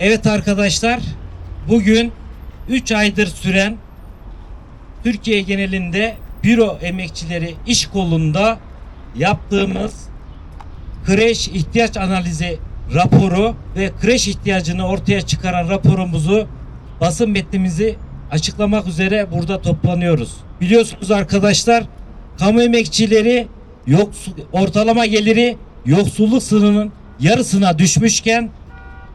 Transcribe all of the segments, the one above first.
Evet arkadaşlar, bugün 3 aydır süren Türkiye genelinde büro emekçileri iş kolunda yaptığımız kreş ihtiyaç analizi raporu ve kreş ihtiyacını ortaya çıkaran raporumuzu basın metnimizi açıklamak üzere burada toplanıyoruz. Biliyorsunuz arkadaşlar kamu emekçileri yoksul, ortalama geliri yoksulluk sınırının yarısına düşmüşken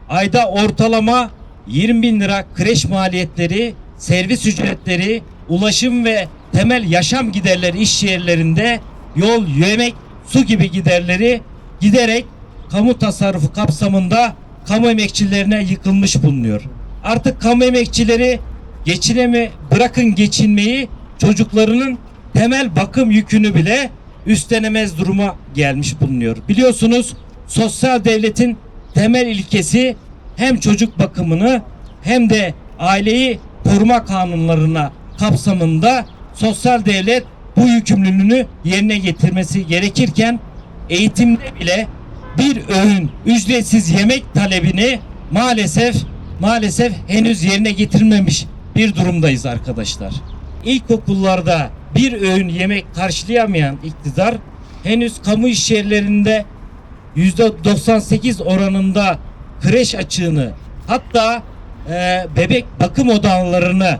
ayda ortalama 20 bin lira kreş maliyetleri, servis ücretleri, ulaşım ve temel yaşam giderleri iş yerlerinde yol, yemek, su gibi giderleri giderek kamu tasarrufu kapsamında kamu emekçilerine yıkılmış bulunuyor. Artık kamu emekçileri geçineme bırakın geçinmeyi çocuklarının temel bakım yükünü bile üstlenemez duruma gelmiş bulunuyor. Biliyorsunuz sosyal devletin temel ilkesi hem çocuk bakımını hem de aileyi koruma kanunlarına kapsamında sosyal devlet bu yükümlülüğünü yerine getirmesi gerekirken eğitimde bile bir öğün ücretsiz yemek talebini maalesef maalesef henüz yerine getirmemiş bir durumdayız arkadaşlar. İlkokullarda bir öğün yemek karşılayamayan iktidar henüz kamu iş yerlerinde %98 oranında kreş açığını hatta e, bebek bakım odalarını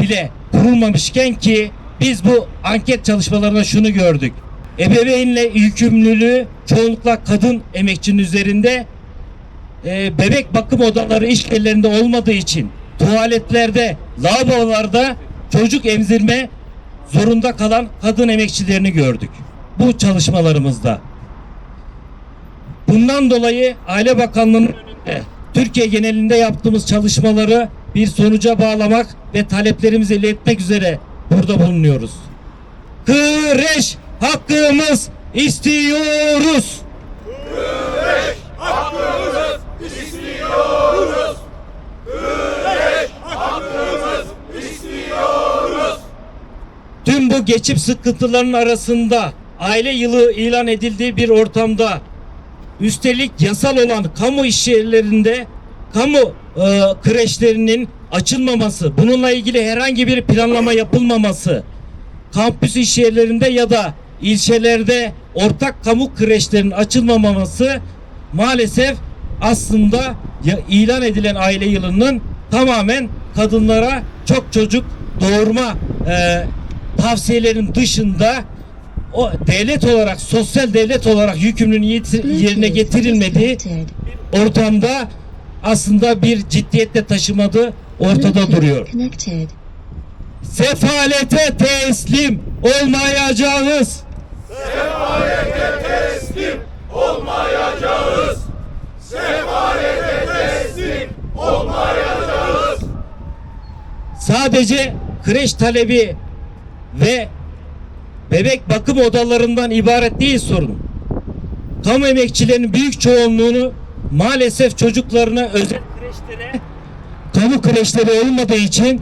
bile kurulmamışken ki biz bu anket çalışmalarında şunu gördük. Ebeveynle yükümlülüğü çoğunlukla kadın emekçinin üzerinde e, bebek bakım odaları iş yerlerinde olmadığı için tuvaletlerde, lavabolarda çocuk emzirme zorunda kalan kadın emekçilerini gördük. Bu çalışmalarımızda. Bundan dolayı Aile Bakanlığı'nın önünde Türkiye genelinde yaptığımız çalışmaları bir sonuca bağlamak ve taleplerimizi iletmek üzere burada bulunuyoruz. Kreş hakkımız istiyoruz. Tüm bu geçip sıkıntıların arasında aile yılı ilan edildiği bir ortamda üstelik yasal olan kamu iş yerlerinde kamu e, kreşlerinin açılmaması, bununla ilgili herhangi bir planlama yapılmaması, kampüs iş yerlerinde ya da ilçelerde ortak kamu kreşlerin açılmaması maalesef aslında ilan edilen aile yılının tamamen kadınlara çok çocuk doğurma e, tavsiyelerin dışında o devlet olarak sosyal devlet olarak yükümlülüğün yerine getirilmediği ortamda aslında bir ciddiyetle taşımadığı ortada duruyor. Connected. Sefalete teslim olmayacağız. Sadece kreş talebi ve bebek bakım odalarından ibaret değil sorun. Kamu emekçilerinin büyük çoğunluğunu maalesef çocuklarına özel kreşlere kamu kreşleri olmadığı için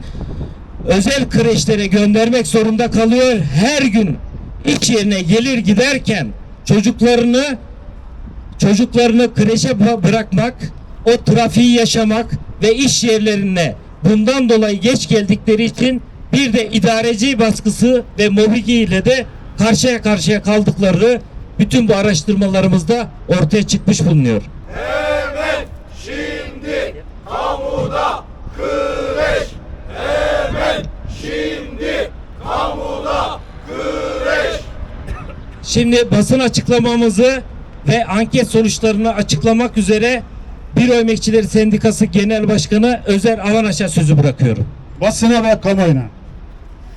özel kreşlere göndermek zorunda kalıyor. Her gün iş yerine gelir giderken çocuklarını çocuklarını kreşe bı- bırakmak, o trafiği yaşamak ve iş yerlerine bundan dolayı geç geldikleri için bir de idareci baskısı ve mobbingi ile de karşıya karşıya kaldıkları bütün bu araştırmalarımızda ortaya çıkmış bulunuyor. Hemen şimdi kamuda kreş. Hemen şimdi kamuda kreş. Şimdi basın açıklamamızı ve anket sonuçlarını açıklamak üzere Büro Emekçileri Sendikası Genel Başkanı Özer Avanaş'a sözü bırakıyorum. basına ve kamuoyuna.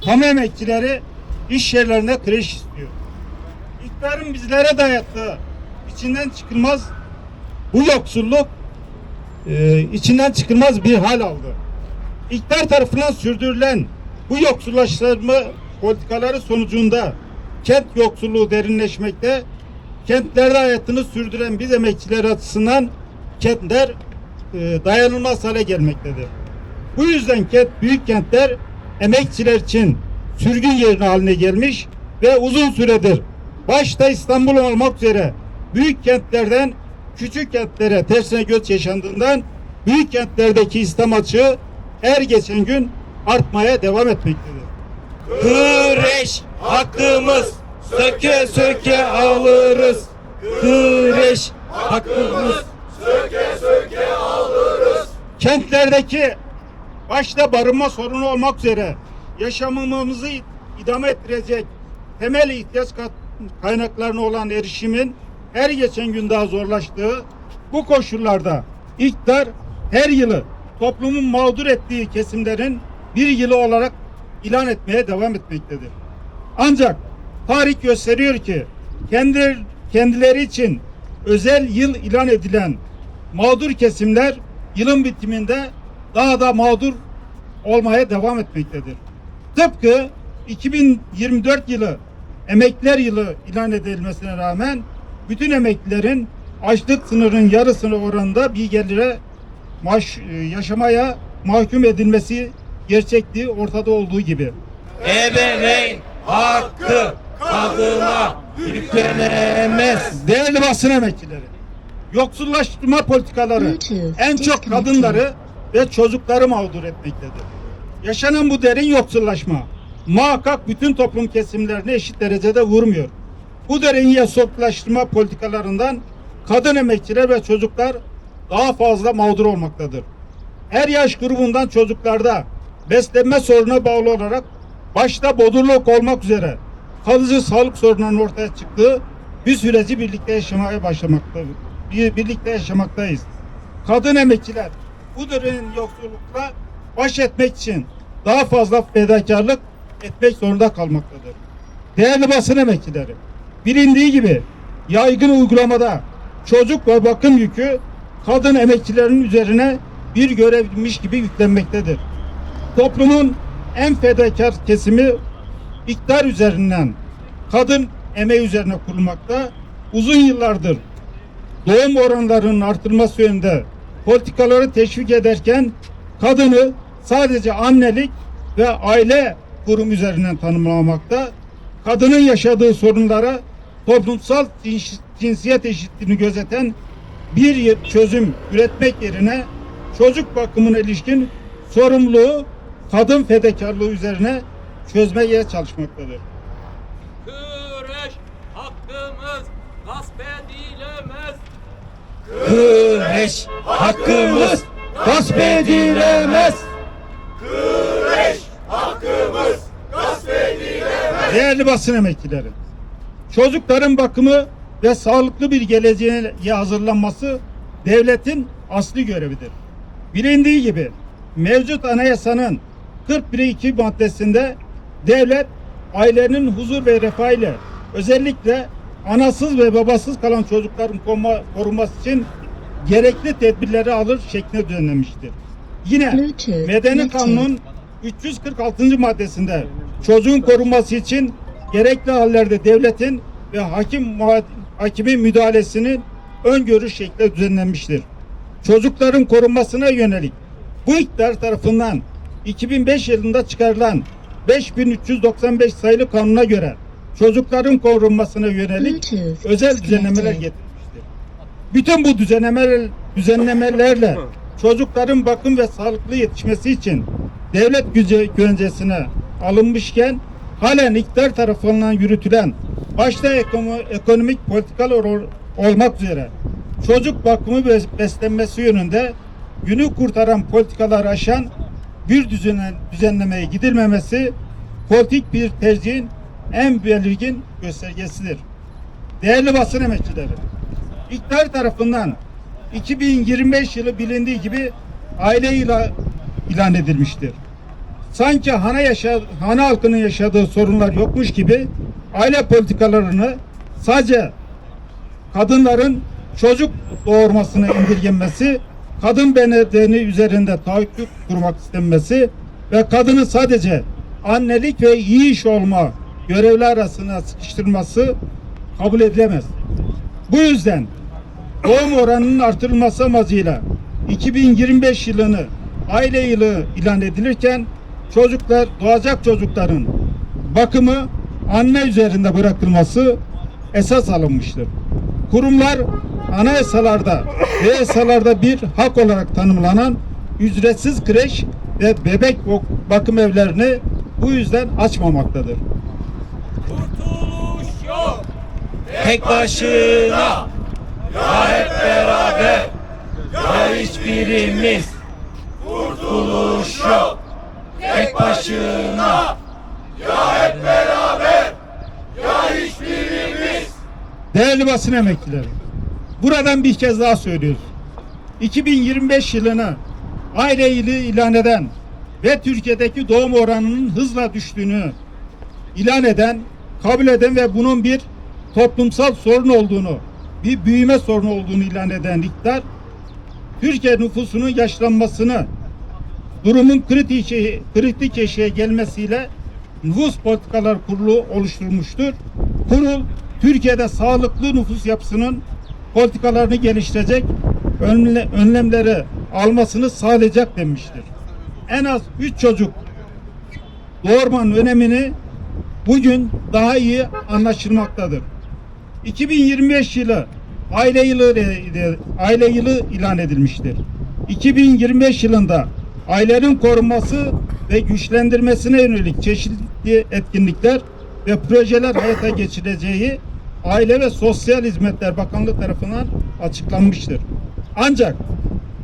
Kamu emekçileri iş yerlerine kreş istiyor. İktidarın bizlere dayattığı içinden çıkılmaz bu yoksulluk e, içinden çıkılmaz bir hal aldı. İktidar tarafından sürdürülen bu yoksullaştırma politikaları sonucunda kent yoksulluğu derinleşmekte, kentlerde hayatını sürdüren biz emekçiler açısından kentler e, dayanılmaz hale gelmektedir. Bu yüzden kent, büyük kentler emekçiler için sürgün yerine haline gelmiş ve uzun süredir başta İstanbul olmak üzere büyük kentlerden küçük kentlere tersine göç yaşandığından büyük kentlerdeki istihdam açığı her geçen gün artmaya devam etmektedir. Güreş hakkımız söke söke alırız. Güreş hakkımız Söke söke alırız. Kentlerdeki başta barınma sorunu olmak üzere yaşamımızı idame ettirecek temel ihtiyaç kaynaklarına olan erişimin her geçen gün daha zorlaştığı bu koşullarda iktidar her yılı toplumun mağdur ettiği kesimlerin bir yılı olarak ilan etmeye devam etmektedir. Ancak tarih gösteriyor ki kendi, kendileri için özel yıl ilan edilen mağdur kesimler yılın bitiminde daha da mağdur olmaya devam etmektedir. Tıpkı 2024 yılı emekliler yılı ilan edilmesine rağmen bütün emeklilerin açlık sınırının yarısını oranında bir gelire maaş, e, yaşamaya mahkum edilmesi gerçekliği ortada olduğu gibi. ebeveyn hakkı kadına yüklenemez. Değerli basın emekçileri, yoksullaştırma politikaları en çok kadınları ve çocukları mağdur etmektedir. Yaşanan bu derin yoksullaşma muhakkak bütün toplum kesimlerini eşit derecede vurmuyor. Bu derin yoksullaştırma politikalarından kadın emekçiler ve çocuklar daha fazla mağdur olmaktadır. Her yaş grubundan çocuklarda beslenme sorununa bağlı olarak başta bodurluk olmak üzere kalıcı sağlık sorunlarının ortaya çıktığı bir süreci birlikte yaşamaya başlamaktadır. Bir- Birlikte yaşamaktayız. Kadın emekçiler bu derin yoksullukla baş etmek için daha fazla fedakarlık etmek zorunda kalmaktadır. Değerli basın emekçileri, bilindiği gibi yaygın uygulamada çocuk ve bakım yükü kadın emekçilerin üzerine bir görevmiş gibi yüklenmektedir. Toplumun en fedakar kesimi iktidar üzerinden kadın emeği üzerine kurulmakta. Uzun yıllardır doğum oranlarının artırılması yönünde politikaları teşvik ederken kadını sadece annelik ve aile kurum üzerinden tanımlamakta. Kadının yaşadığı sorunlara toplumsal cins- cinsiyet eşitliğini gözeten bir çözüm üretmek yerine çocuk bakımına ilişkin sorumluluğu kadın fedakarlığı üzerine çözmeye çalışmaktadır. Güreş hakkımız gasp edilemez. Güreş hakkımız gasp edilemez. Güreş hakkımız gasp edilemez. Değerli basın emekçileri, çocukların bakımı ve sağlıklı bir geleceğe hazırlanması devletin asli görevidir. Bilindiği gibi mevcut anayasanın 41.2 maddesinde devlet ailenin huzur ve refah ile özellikle anasız ve babasız kalan çocukların koruma- korunması için gerekli tedbirleri alır şeklinde düzenlenmiştir. Yine Bluetooth Medeni. Kanunun 346. maddesinde çocuğun korunması için gerekli hallerde devletin ve hakim hakimin müdahalesinin öngörü şekli düzenlenmiştir. Çocukların korunmasına yönelik bu iktidar tarafından 2005 yılında çıkarılan 5395 sayılı kanuna göre çocukların korunmasına yönelik özel düzenlemeler getirmiştir. Bütün bu düzenlemeler, düzenlemelerle çocukların bakım ve sağlıklı yetişmesi için devlet güce güvencesine alınmışken halen iktidar tarafından yürütülen başta ekonomi, ekonomik politikalar ol- olmak üzere çocuk bakımı ve beslenmesi yönünde günü kurtaran politikalar aşan bir düzene, düzenlemeye gidilmemesi politik bir tercihin en belirgin göstergesidir. Değerli basın emekçileri, iktidar tarafından 2025 yılı bilindiği gibi aile yılı ilan edilmiştir. Sanki hane, yaşa, hane halkının yaşadığı sorunlar yokmuş gibi aile politikalarını sadece kadınların çocuk doğurmasına indirgenmesi, kadın bedeni üzerinde tahakkuk kurmak istenmesi ve kadını sadece annelik ve iyi iş olma görevli arasına sıkıştırması kabul edilemez. Bu yüzden doğum oranının artırılması amacıyla 2025 yılını aile yılı ilan edilirken çocuklar doğacak çocukların bakımı anne üzerinde bırakılması esas alınmıştır. Kurumlar anayasalarda ve yasalarda bir hak olarak tanımlanan ücretsiz kreş ve bebek bak- bakım evlerini bu yüzden açmamaktadır. Kurtuluş yok. Tek başına ya hep beraber ya hiçbirimiz kurtuluş yok. Tek başına Değerli basın emekçileri, buradan bir kez daha söylüyoruz. 2025 yılını aile yılı ilan eden ve Türkiye'deki doğum oranının hızla düştüğünü ilan eden, kabul eden ve bunun bir toplumsal sorun olduğunu, bir büyüme sorunu olduğunu ilan eden iktidar, Türkiye nüfusunun yaşlanmasını, durumun kritik, kritik eşiğe gelmesiyle nüfus politikalar kurulu oluşturmuştur. Kurul Türkiye'de sağlıklı nüfus yapısının politikalarını geliştirecek önle- önlemleri almasını sağlayacak demiştir. En az 3 çocuk doğurmanın önemini bugün daha iyi anlaşılmaktadır. 2025 yılı aile yılı ile- aile yılı ilan edilmiştir. 2025 yılında ailenin korunması ve güçlendirmesine yönelik çeşitli etkinlikler ve projeler hayata geçireceği Aile ve Sosyal Hizmetler Bakanlığı tarafından açıklanmıştır. Ancak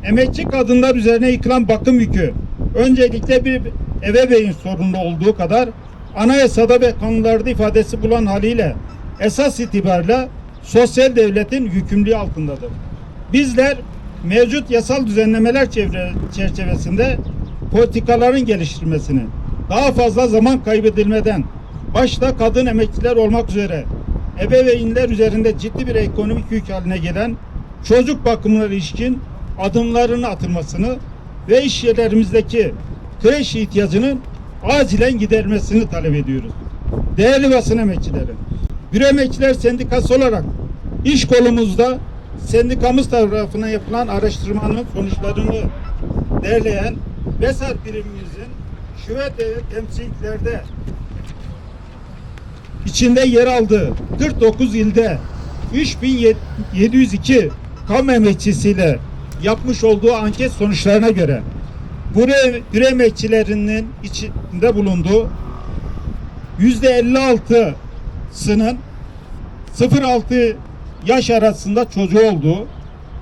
emekçi kadınlar üzerine yıkılan bakım yükü öncelikle bir ebeveyn sorunu olduğu kadar anayasada ve kanunlarda ifadesi bulan haliyle esas itibariyle sosyal devletin yükümlülüğü altındadır. Bizler mevcut yasal düzenlemeler çevre, çerçevesinde politikaların geliştirilmesini daha fazla zaman kaybedilmeden başta kadın emekçiler olmak üzere ebeveynler üzerinde ciddi bir ekonomik yük haline gelen çocuk bakımına ilişkin adımların atılmasını ve iş yerlerimizdeki kreş ihtiyacının acilen giderilmesini talep ediyoruz. Değerli basın emekçileri, bir emekçiler sendikası olarak iş kolumuzda sendikamız tarafından yapılan araştırmanın sonuçlarını derleyen BESAR birimimizin devlet temsilcilerde içinde yer aldığı 49 ilde 3702 kamu emekçisiyle yapmış olduğu anket sonuçlarına göre bu re- bir emekçilerinin içinde bulunduğu yüzde 56'sının 0-6 yaş arasında çocuğu olduğu,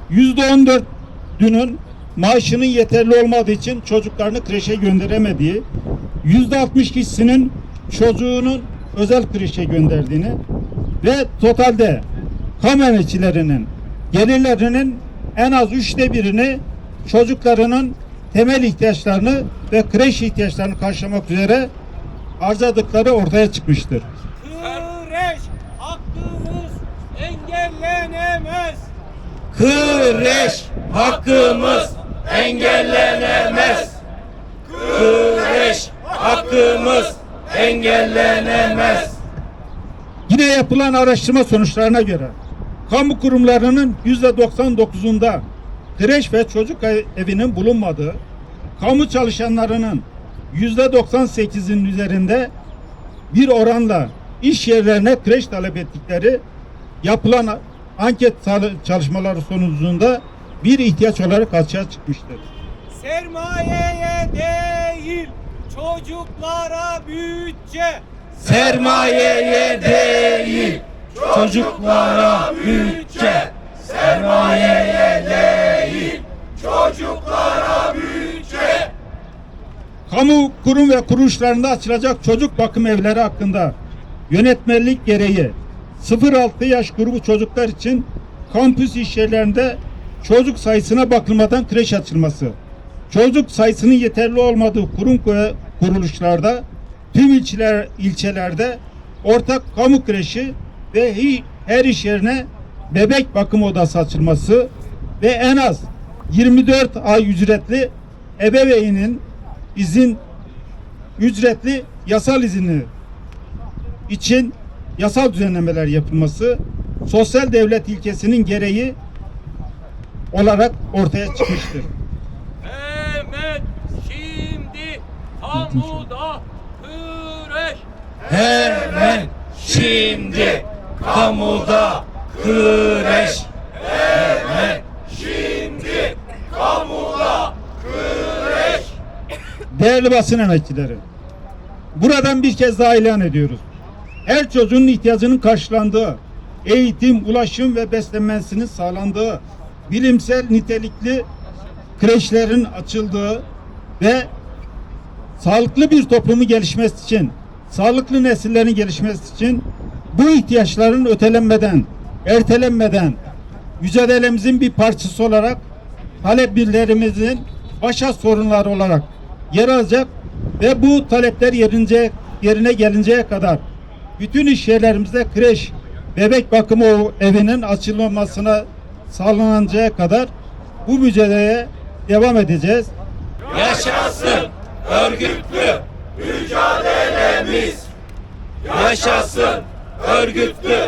yüzde 14'ünün maaşının yeterli olmadığı için çocuklarını kreşe gönderemediği, yüzde 60 kişisinin çocuğunun özel kreşe gönderdiğini ve totalde kamu gelirlerinin en az üçte birini çocuklarının temel ihtiyaçlarını ve kreş ihtiyaçlarını karşılamak üzere harcadıkları ortaya çıkmıştır. Kreş hakkımız engellenemez. Kreş hakkımız engellenemez. Kreş hakkımız engellenemez. Yine yapılan araştırma sonuçlarına göre kamu kurumlarının yüzde 99'unda kreş ve çocuk evinin bulunmadığı, kamu çalışanlarının yüzde 98'in üzerinde bir oranla iş yerlerine kreş talep ettikleri yapılan anket çalışmaları sonucunda bir ihtiyaç olarak açığa çıkmıştır. Sermayeye değil çocuklara bütçe. Sermayeye değil çocuklara bütçe. Sermayeye değil Çocuklara bütçe. Kamu kurum ve kuruluşlarında açılacak çocuk bakım evleri hakkında yönetmelik gereği 0-6 yaş grubu çocuklar için kampüs iş yerlerinde çocuk sayısına bakılmadan kreş açılması, çocuk sayısının yeterli olmadığı kurum ve kuruluşlarda tüm ilçeler, ilçelerde ortak kamu kreşi ve her iş yerine bebek bakım odası açılması ve en az 24 ay ücretli ebeveynin izin ücretli yasal izini için yasal düzenlemeler yapılması sosyal devlet ilkesinin gereği olarak ortaya çıkmıştır. Hemen şimdi kamuda kreş. Hemen şimdi kamuda kreş kamuda güreş. Değerli basın emekçileri, buradan bir kez daha ilan ediyoruz. Her çocuğun ihtiyacının karşılandığı, eğitim, ulaşım ve beslenmesinin sağlandığı, bilimsel nitelikli kreşlerin açıldığı ve sağlıklı bir toplumu gelişmesi için, sağlıklı nesillerin gelişmesi için bu ihtiyaçların ötelenmeden, ertelenmeden mücadelemizin bir parçası olarak taleplerimizin başa sorunları olarak yer alacak ve bu talepler yerince, yerine gelinceye kadar bütün iş yerlerimizde kreş, bebek bakımı evinin açılmasına sağlanıncaya kadar bu mücadeleye devam edeceğiz. Yaşasın örgütlü Mücadelemiz yaşasın örgütlü